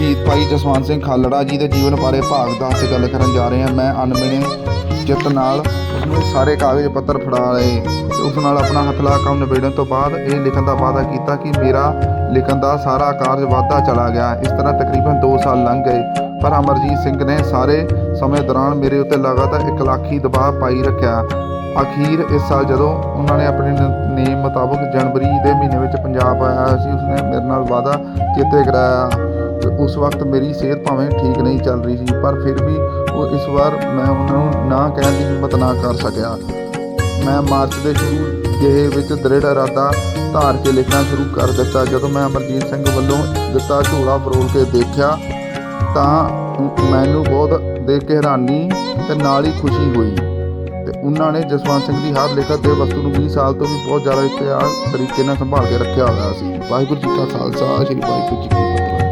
ਸ਼ਹੀਦ ਭਾਈ ਜਸਵੰਤ ਸਿੰਘ ਖਾਲੜਾ ਜੀ ਦੇ ਜੀਵਨ ਬਾਰੇ ਭਾਗ 10 ਗੱਲ ਕਰਨ ਜਾ ਰਹੇ ਹਾਂ। ਮੈਂ ਅਨਮਿਣੇ ਜਿੱਤ ਨਾਲ ਉਸਨੂੰ ਸਾਰੇ ਕਾਗਜ਼ ਪੱਤਰ ਫੜਾ ਲਏ ਤੇ ਉਸ ਨਾਲ ਆਪਣਾ ਹਥਲਾ ਕੰਮ ਨਿਬੇੜਨ ਤੋਂ ਬਾਅਦ ਇਹ ਲਿਖਣ ਦਾ ਵਾਅਦਾ ਕੀਤਾ ਕਿ ਮੇਰਾ ਲਿਖਣ ਦਾ ਸਾਰਾ ਕਾਰਜ ਵਾਧਾ ਚਲਾ ਗਿਆ। ਇਸ ਤਰ੍ਹਾਂ ਤਕਰੀਬਨ 2 ਸਾਲ ਲੰਘ ਗਏ। ਪਰ ਅਮਰਜੀਤ ਸਿੰਘ ਨੇ ਸਾਰੇ ਸਮੇਂ ਦੌਰਾਨ ਮੇਰੇ ਉੱਤੇ ਲਗਾਤਾਰ ਇਕਲਾਖੀ ਦਬਾਅ ਪਾਈ ਰੱਖਿਆ। ਅਖੀਰ ਇਸ ਸਾਲ ਜਦੋਂ ਉਹਨਾਂ ਨੇ ਆਪਣੇ ਨ- ਨੇਮ ਮੁਤਾਬਕ ਜਨਵਰੀ ਦੇ ਮਹੀਨੇ ਵਿੱਚ ਪੰਜਾਬ ਆਇਆ ਸੀ, ਉਸਨੇ ਮੇਰੇ ਨਾਲ ਵਾਅਦਾ ਚੇਤੇ ਕਰਾਇਆ। ਉਸ ਵਕਤ ਮੇਰੀ ਸਿਹਤ ਭਾਵੇਂ ਠੀਕ ਨਹੀਂ ਚੱਲ ਰਹੀ ਸੀ, ਪਰ ਫਿਰ ਵੀ ਉਹ ਇਸ ਵਾਰ ਮੈਂ ਉਹਨਾਂ ਨੂੰ ਨਾ ਕਹਿਣ ਦੀ ਹਿੰਮਤ ਨਾ ਕਰ ਸਕਿਆ। ਮੈਂ ਮਾਰਚ ਦੇ ਸ਼ੁਰੂ ਜਿਹੇ ਵਿੱਚ ਦ੍ਰਿੜ ਇਰਾਦਾ ਧਾਰ ਕੇ ਲਿਖਣਾ ਸ਼ੁਰੂ ਕਰ ਦਿੱਤਾ। ਜਦੋਂ ਮੈਂ ਅਮਰਜੀਤ ਸਿੰਘ ਵੱਲੋਂ ਦਿੱਤਾ ਝੋਲਾ ਫਰੋਲ ਕੇ ਦੇਖਿਆ, ਤਾਂ ਮੈਨੂੰ ਬਹੁਤ ਦੇਖ ਕੇ ਹੈਰਾਨੀ ਤੇ ਨਾਲ ਹੀ ਖੁਸ਼ੀ ਹੋਈ। ਤੇ ਉਹਨਾਂ ਨੇ ਜਸਵੰਤ ਸਿੰਘ ਦੀ ਹਰ ਲਿਖਤ ਦੇ ਵਸਤੂ ਨੂੰ 20 ਸਾਲ ਤੋਂ ਵੀ ਬਹੁਤ ਜ਼ਿਆਦਾ ਇਤਿਹਾਸ ਤਰੀਕੇ ਨਾਲ ਸੰਭਾਲ ਕੇ ਰੱਖਿਆ ਹੋਇਆ ਸੀ। ਵਾਹਿਗੁਰੂ ਜੀ ਕਾ ਖਾਲਸਾ, ਸ੍ਰੀ ਵਾਹਿਗੁਰੂ ਜੀ ਕੀ ਫਤਿਹ।